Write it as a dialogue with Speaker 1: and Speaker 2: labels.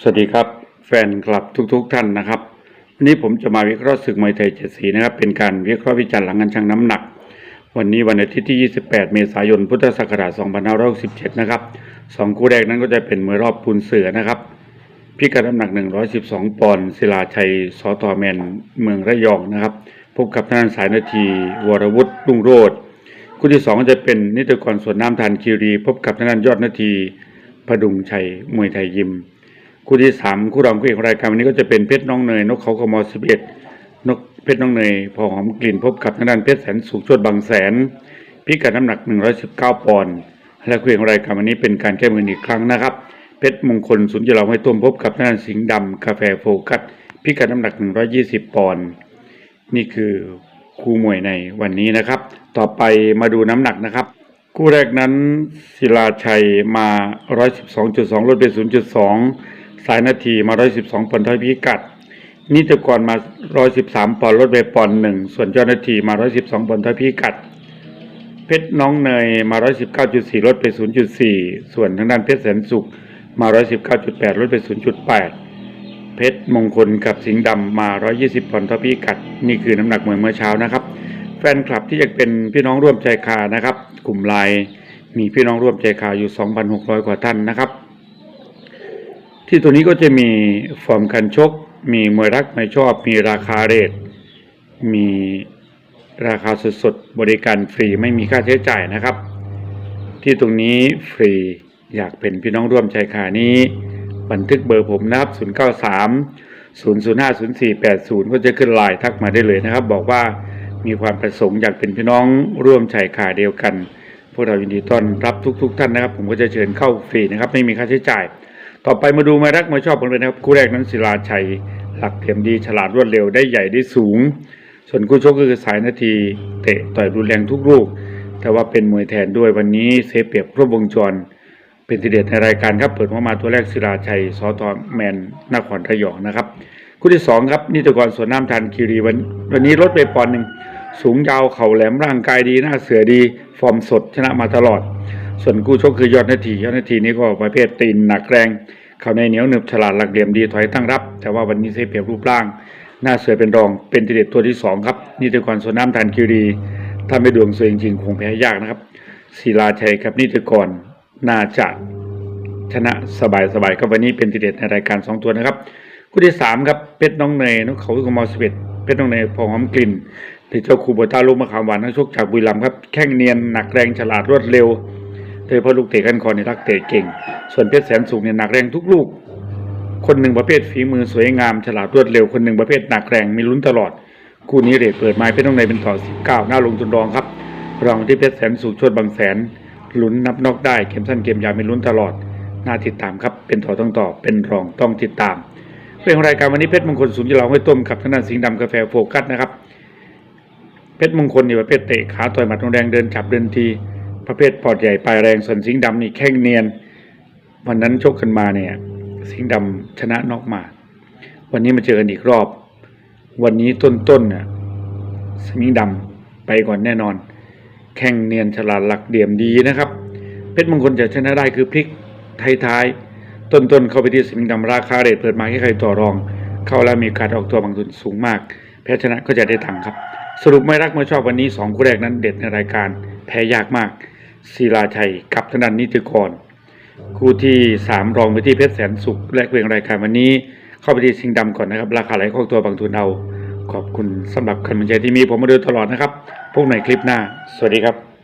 Speaker 1: สวัสดีครับแฟนคลับทุกๆทท่านนะครับวันนี้ผมจะมาวิเคราะห์ศึกมวยไทยเจ็ดสีนะครับ เป็นการวิเคราะห์วิจารณ์หลังการชั่งน้ำหนัก วันนี้วันอาทิตย์ที่ 28 เมษายน พุทธศักราช 2567 นะครับสองคู่แรกนั้นก็จะเป็นมวยรอบปูนเสือนะครับ พิกัดน้ำหนัก 112 ปอนด์ศิลาชัยสอตอแมนเมืองระยองนะครับ พบกับทางด้านสายนาที วรวุฒิรุ่งโรจน์คู่ที่สองก็จะเป็นนิตยกรสวนน้ำทานคีรี พบกับทางด้านยอดนาทีพดุงชัยมวยไทยยิม คู่ที่สามคู่รองคู่เอกรายการวันนี้ก็จะเป็นเพชรน้องเนยนกเขากมสิบเอ็ดนกเพชรน้องเนยพอหอมกลิ่นพบกับทางด้านเพชรแสนสุขชดบางแสนพิกัดน้ำหนัก 119 ปอนด์และคู่เอกรายการวันนี้เป็นการแก้มืออีกครั้งนะครับ เพชรมงคลสุนทรเราให้ต้มพบกับทางด้านสิงห์ดำกาแฟโฟกัสพิกัดน้ำหนัก 120 ปอนด์นี่คือคู่มวยในวันนี้นะครับ ต่อไปมาดูน้ำหนักนะครับ คู่แรกนั้นศิลาชัยมา 112.2ลดไป0.2 สายนาทีมา 112ปอนด์เท่าพิกัด นิตกรมา 113 ปอนด์ลดไปปอนด์หนึ่งส่วนเจ้านาทีมา 112ปอนด์เท่าพิกัด เพชรน้องเนยมา 119.4 ลดไป 0.4 ส่วนทางด้านเพชรแสนสุขมา 119.8 ลดไป 0.8 เพชรมงคลกับสิงห์ดำมา 120 ปอนด์เท่าพิกัด นี่คือน้ำหนักมวยเมื่อเช้านะครับ แฟนคลับที่อยากเป็นพี่น้องร่วมใจคานะครับ กลุ่มไลน์มีพี่น้องร่วมใจคาอยู่ 2,600 กว่าท่านนะครับ ที่ตัวนี้ก็จะมีฟอร์มการชก มีมวยรักมวยชอบ มีราคาเรท มีราคาสดๆ บริการฟรีไม่มีค่าใช้จ่ายนะครับ ที่ตรงนี้ฟรีอยากเป็นพี่น้องร่วมใจคานี้ บันทึกเบอร์ผมนะครับ 093 005 0480 ก็จะขึ้นไลน์ทักมาได้เลยนะครับ บอกว่ามีความประสงค์อยากเป็นพี่น้องร่วมใจคาเดียวกัน พวกเรายินดีต้อนรับทุก ๆ ท่านนะครับ ผมก็จะเชิญเข้าฟรีนะครับ ไม่มีค่าใช้จ่าย ต่อไปมาดูมารักมาชอบกันเลยนะครับ คู่แรกนั้นศิลาชัย หลักเทียมดีฉลาดรวดเร็วได้ใหญ่ได้สูง ส่วนคู่ชกก็คือสายนาทีเตะต่อยรุนแรงทุกลูก แต่ว่าเป็นมวยแทนด้วยวันนี้เซฟเปียบครบวงจร เป็นทีเด็ดในรายการครับเปิดมาตัวแรกศิลาชัยสอทอแมนนครระยองนะครับคู่ที่สองครับนิตยกรสวนน้ำทันคีรีวันวันนี้ลดไปปอนหนึ่งสูงยาวเข่าแหลมร่างกายดีหน้าเสือดี ฟอร์มสดชนะมาตลอด ส่วนคู่ชกคือยอดนาทียอดนาทีนี้ก็ประเภทตีนหนักแรง เขาในเหนียวหนึบฉลาดหลักเหลี่ยมดีถอยตั้งรับ แต่ว่าวันนี้เซฟเปรียบรูปร่าง หน้าเสือเป็นรองเป็นทีเด็ดตัวที่สองครับนิติกรสวนน้ำทันคิรีถ้าไม่ดวงสวยจริงๆคงแพ้ยากนะครับศิลาชัยกับนิติกรน่าจะชนะสบายๆครับวันนี้เป็นทีเด็ดในรายการสองตัวนะครับคู่ที่สามครับเพชรน้องเนยนกเขากมอสเอ็ดเพชรน้องเนยพอหอมกลิ่นหรือเจ้าคูโบต้าลูกมะขามหวานนักชกจากบุรีรัมย์ครับแข้งเนียนหนักแรงฉลาดรวดเร็ว โดยเฉพาะลูกเตะกันคอในรักเตะเก่ง ส่วนเพชรแสนสูงเนี่ยหนักแรงทุกลูก คนหนึ่งประเภทฝีมือสวยงามฉลาดรวดเร็วคนหนึ่งประเภทหนักแรงมีลุ้นตลอด คู่นี้เรทเปิดไม้เพชรต้องในเป็นต่อ 19 หน้าลงทุนรองครับ รองที่เพชรแสนสูงชดบางแสนลุ้นนับนอกได้เกมสั้นเกมยาวมีลุ้นตลอดน่าติดตามครับเป็นต่อต้องต่อเป็นรองต้องติดตามเรื่องรายการวันนี้เพชรมงคลศูนย์ยีเราให้ต้มกับทางด้านสิงห์ดำกาแฟโฟกัสนะครับเพชรมงคลนี่ประเภทเตะขาต่อยหมัดแรงเดินจับเดินที ประเภทปอดใหญ่ปลายแรงส่วนสิงห์ดำนี่แข้งเนียน วันนั้นชกกันมาเนี่ย สิงห์ดำชนะนอกมา วันนี้มาเจอกันอีกรอบ วันนี้ต้นๆน่ะสิงห์ดำไปก่อนแน่นอน แข้งเนียนฉลาดหลักเดี่ยมดีนะครับ เพชรมงคลจะชนะได้คือพลิกท้ายๆต้นๆเข้าไปที่สิงห์ดำราคาเรทเปิดมาให้ใครต่อรอง เข้าแล้วมีการออกตัวบางทุนสูงมากแพ้ชนะก็จะได้ตังค์ครับ สรุปไม่รักไม่ชอบวันนี้สองคู่แรกนั้นเด็ดในรายการแพ้ยากมาก ศิลาชัยกับธนันนิติกร คู่ที่สามรองไปที่เพชรแสนสุขและเพียงรายการวันนี้ เข้าไปที่สิงดำก่อนนะครับ ราคาไหลของตัวบางทุนเอาขอบคุณสำหรับคำบรรยายที่มีผมมาโดยตลอดนะครับพวกในคลิปหน้า สวัสดีครับ